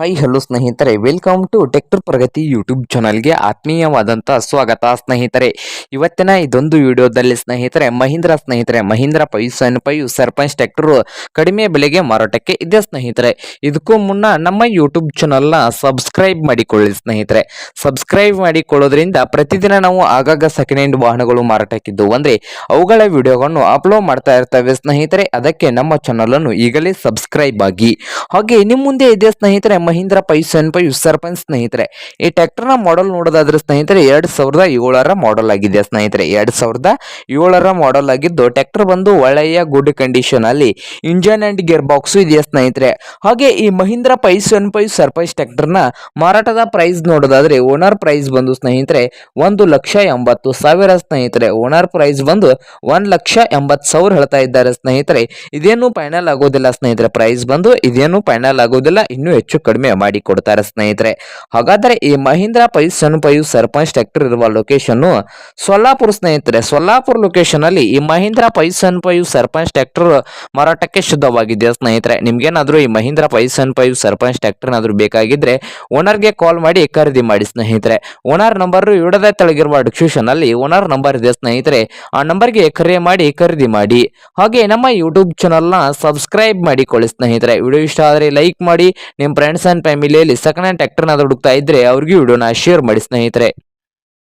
Hi hello ಸ್ನೇಹಿತರೆ. Welcome to tractor Pragati YouTube ಚಾನಲ್ಗೆ ಆತ್ಮೀಯವಾದಂಥ ಸ್ವಾಗತ ಸ್ನೇಹಿತರೆ. ಇವತ್ತಿನ ಇದೊಂದು ವಿಡಿಯೋದಲ್ಲಿ ಸ್ನೇಹಿತರೆ, ಮಹೀಂದ್ರ ಸ್ನೇಹಿತರೆ, ಮಹೀಂದ್ರ ಪೈ ಸೆನ್ ಪೈ ಸರ್ಪಂಚ್ ಟ್ರ್ಯಾಕ್ಟರ್ ಕಡಿಮೆ ಬೆಲೆಗೆ ಮಾರಾಟಕ್ಕೆ ಇದೆ ಸ್ನೇಹಿತರೆ. ಇದಕ್ಕೂ ಮುನ್ನ ನಮ್ಮ ಯೂಟ್ಯೂಬ್ ಚಾನಲ್ನ ಸಬ್ಸ್ಕ್ರೈಬ್ ಮಾಡಿಕೊಳ್ಳಿ ಸ್ನೇಹಿತರೆ. ಸಬ್ಸ್ಕ್ರೈಬ್ ಮಾಡಿಕೊಳ್ಳೋದ್ರಿಂದ ಪ್ರತಿದಿನ ನಾವು ಆಗಾಗ ಸೆಕೆಂಡ್ ಹ್ಯಾಂಡ್ ವಾಹನಗಳು ಮಾರಾಟಕ್ಕಿದ್ದವು ಅಂದರೆ ಅವುಗಳ ವಿಡಿಯೋಗಳನ್ನು ಅಪ್ಲೋಡ್ ಮಾಡ್ತಾ ಇರ್ತವೆ ಸ್ನೇಹಿತರೆ. ಅದಕ್ಕೆ ನಮ್ಮ ಚಾನಲನ್ನು ಈಗಲೇ ಸಬ್ಸ್ಕ್ರೈಬ್ ಆಗಿ. ಹಾಗೆ ನಿಮ್ಮ ಮುಂದೆ ಇದೆ ಸ್ನೇಹಿತರೆ ಮಹೀಂದ್ರ ಪೈಸನ್ ಪೈ ಸರ್ಪಂಚ್ ಸ್ನೇಹಿತರೆ. ಈ ಟ್ರ್ಯಾಕ್ಟರ್ನ ಮಾಡೆಲ್ ನೋಡೋದಾದ್ರೆ ಸ್ನೇಹಿತರೆ, ಎರಡ್ ಸಾವಿರದ ಏಳರ ಮಾಡೆಲ್ ಆಗಿದೆ ಸ್ನೇಹಿತರೆ. ಎರಡ್ ಸಾವಿರದ ಏಳರ ಮಾಡೆಲ್ ಆಗಿದ್ದು ಟ್ರ್ಯಾಕ್ಟರ್ ಬಂದು ಒಳ್ಳೆಯ ಗುಡ್ ಕಂಡೀಷನ್ ಅಲ್ಲಿ ಇಂಜನ್ ಅಂಡ್ ಗೇರ್ ಬಾಕ್ಸ್ ಇದೆಯಾ ಸ್ನೇಹಿತರೆ. ಹಾಗೆ ಈ ಮಹೀಂದ್ರ ಪೈ ಸರ್ಪೈಸ್ ಸರ್ಪಂಚ್ನ ಮಾರಾಟದ ಪ್ರೈಸ್ ನೋಡೋದಾದ್ರೆ ಓನರ್ ಪ್ರೈಸ್ ಬಂದು ಸ್ನೇಹಿತರೆ, ಒಂದು ಲಕ್ಷ ಎಂಬತ್ತು ಸಾವಿರ ಸ್ನೇಹಿತರೆ. ಓನರ್ ಪ್ರೈಸ್ ಬಂದು ಒಂದ್ ಲಕ್ಷ ಎಂಬತ್ತು ಸಾವಿರ ಹೇಳ್ತಾ ಇದ್ದಾರೆ ಸ್ನೇಹಿತರೆ. ಇದೇನು ಫೈನಲ್ ಆಗೋದಿಲ್ಲ ಸ್ನೇಹಿತರೆ. ಪ್ರೈಸ್ ಬಂದು ಇದೇನು ಫೈನಲ್ ಆಗೋದಿಲ್ಲ. ಇನ್ನೂ ಹೆಚ್ಚು ಕಡಿಮೆ ಮಾಡಿ ಕೊಡ್ತಾರೆ ಸ್ನೇಹಿತರೆ. ಹಾಗಾದ್ರೆ ಈ Mahindra Poisson pi sarpanch tractor ಇರುವ ಲೊಕೇಶನ್ ಸೊಲ್ಲಾಪುರ ಸ್ನೇಹಿತರೆ. ಸೊಲ್ಲಾಪುರ ಲೊಕೇಶನ್ ಅಲ್ಲಿ ಈ Mahindra Poisson pi sarpanch tractor ಮಾರಾಟಕ್ಕೆ ಶುದ್ಧವಾಗಿದೆ ಸ್ನೇಹಿತರೆ? ನಿಮ್ಗೇನಾದ್ರೂ ಈ ಮಹೀಂದ್ರ ಪೈ ಸನ್ ಪೈ ಸರ್ಪಂಚ್ ಟ್ರ್ಯಾಕ್ಟರ್ ಏನಾದ್ರೂ ಬೇಕಾಗಿದ್ರೆ ಓನರ್ಗೆ ಕಾಲ್ ಮಾಡಿ ಖರೀದಿ ಮಾಡಿ ಸ್ನೇಹಿತರೆ. ಓನರ್ ನಂಬರ್ ಇಡದ ತೆಳಗಿರುವ ಡಿಸ್ಕ್ರಿಪ್ಷನ್ ಅಲ್ಲಿ ಓನರ್ ನಂಬರ್ ಇದೆ ಸ್ನೇಹಿತರೆ. ಆ ನಂಬರ್ಗೆ ಕರೆ ಮಾಡಿ ಖರೀದಿ ಮಾಡಿ. ಹಾಗೆ ನಮ್ಮ ಯೂಟ್ಯೂಬ್ ಚಾನಲ್ನ ಸಬ್ಸ್ಕ್ರೈಬ್ ಮಾಡಿಕೊಳ್ಳಿ ಸ್ನೇಹಿತರೆ. ವಿಡಿಯೋ ಇಷ್ಟ ಆದರೆ ಲೈಕ್ ಮಾಡಿ. ನಿಮ್ಮ ಫ್ರೆಂಡ್ಸ್ ಆ್ಯಂಡ್ ಫ್ಯಾಮಿಲಿಯಲ್ಲಿ ಸೆಕೆಂಡ್ ಹ್ಯಾಂಡ್ ಟ್ರ್ಯಾಕ್ಟರ್ನಾದ್ರೂ ಹುಡುಕ್ತಾ ಇದ್ರೆ ಅವ್ರಿಗೂ ವಿಡಿಯೋನ ಶೇರ್ ಮಾಡಿ ಸ್ನೇಹಿತರೆ.